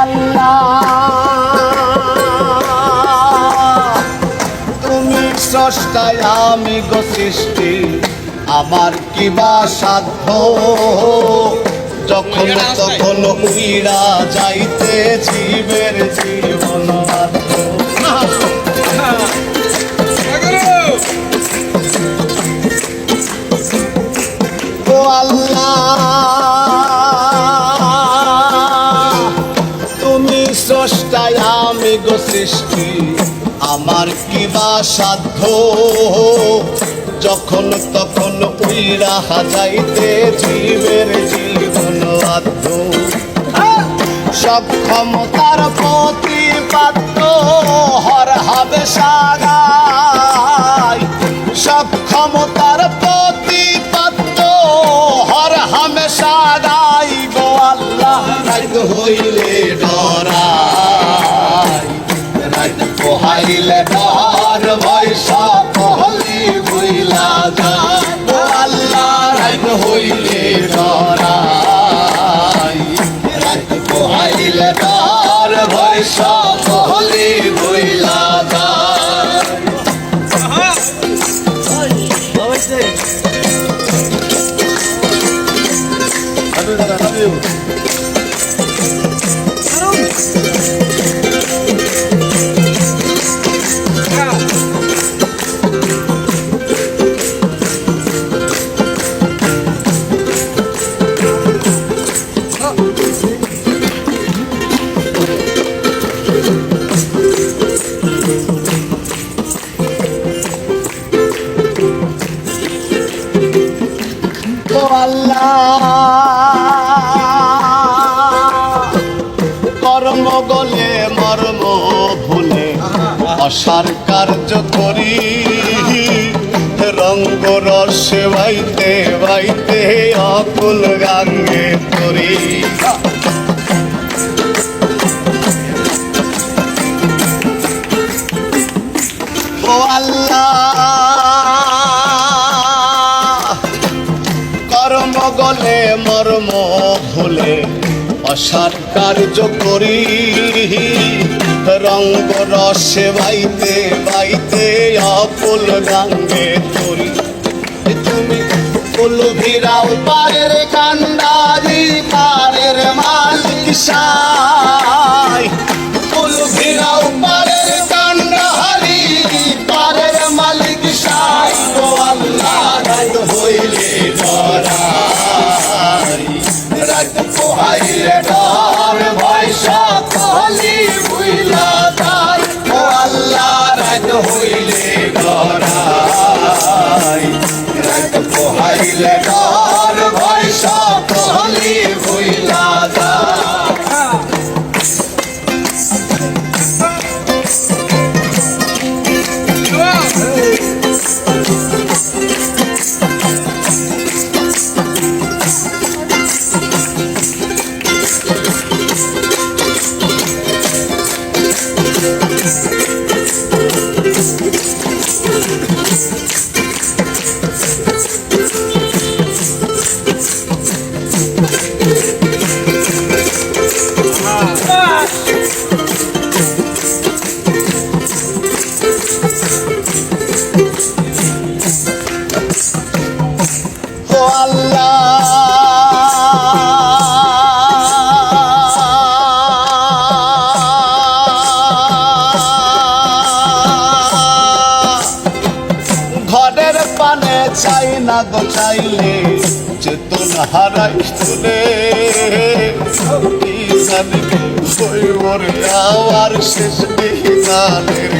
আল্লাহ। তুমি স্রষ্টায় আমি গো সৃষ্টি আমার কি বা সাধ্য? যখন তখন উইরা যাইতে জীবের জীবন। আমার কি বা সাধ্য? যখন তখন উইরা যাইতে জীবের জীবন বাধ্য। সব ক্ষমতার প্রতিপাদ্য হর হবে সাগাই সব ক্ষমতার ভুইলা যায় গো আল্লাহ রাইত হইলে ডরাই। রাইত পোহাইলে ডর বৈশা পহলি আল্লাহ। কর্ম গলে মর্ম ভুলে অসার কার্য করি। রঙ্গ রসে বাইতে বাইতে অকুল গাঙ্গে করি। আল্লাহ। মর্ম ভুলে অসার কার্য করি। রঙ্গ রসে বাইতে বাইতে অকুল গাঙ্গে তরি। তুমি ফুল ভিরাও পারের কান্ডারি পারের মালিক সাই পোহাইলে চাই না গো চাইলে চেতন হারাই চলে। জানি বই ওরে আওয়ার শেষ দেখি গানের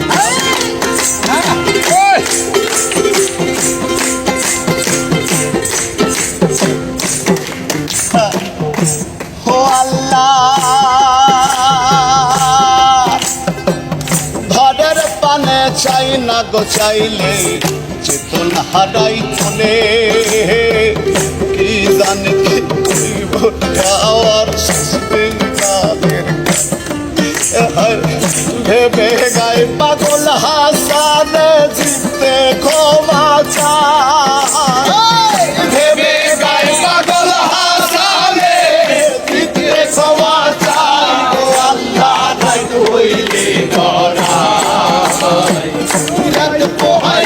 গো চাইলে চেতন হারাই চলে, কি জানি কি করিব? যাওয়ার শেষদিন তাদের ভেবে গায়ে পাগল হাসান জিতে ক্ষমা চায়। ভেবে গায়ে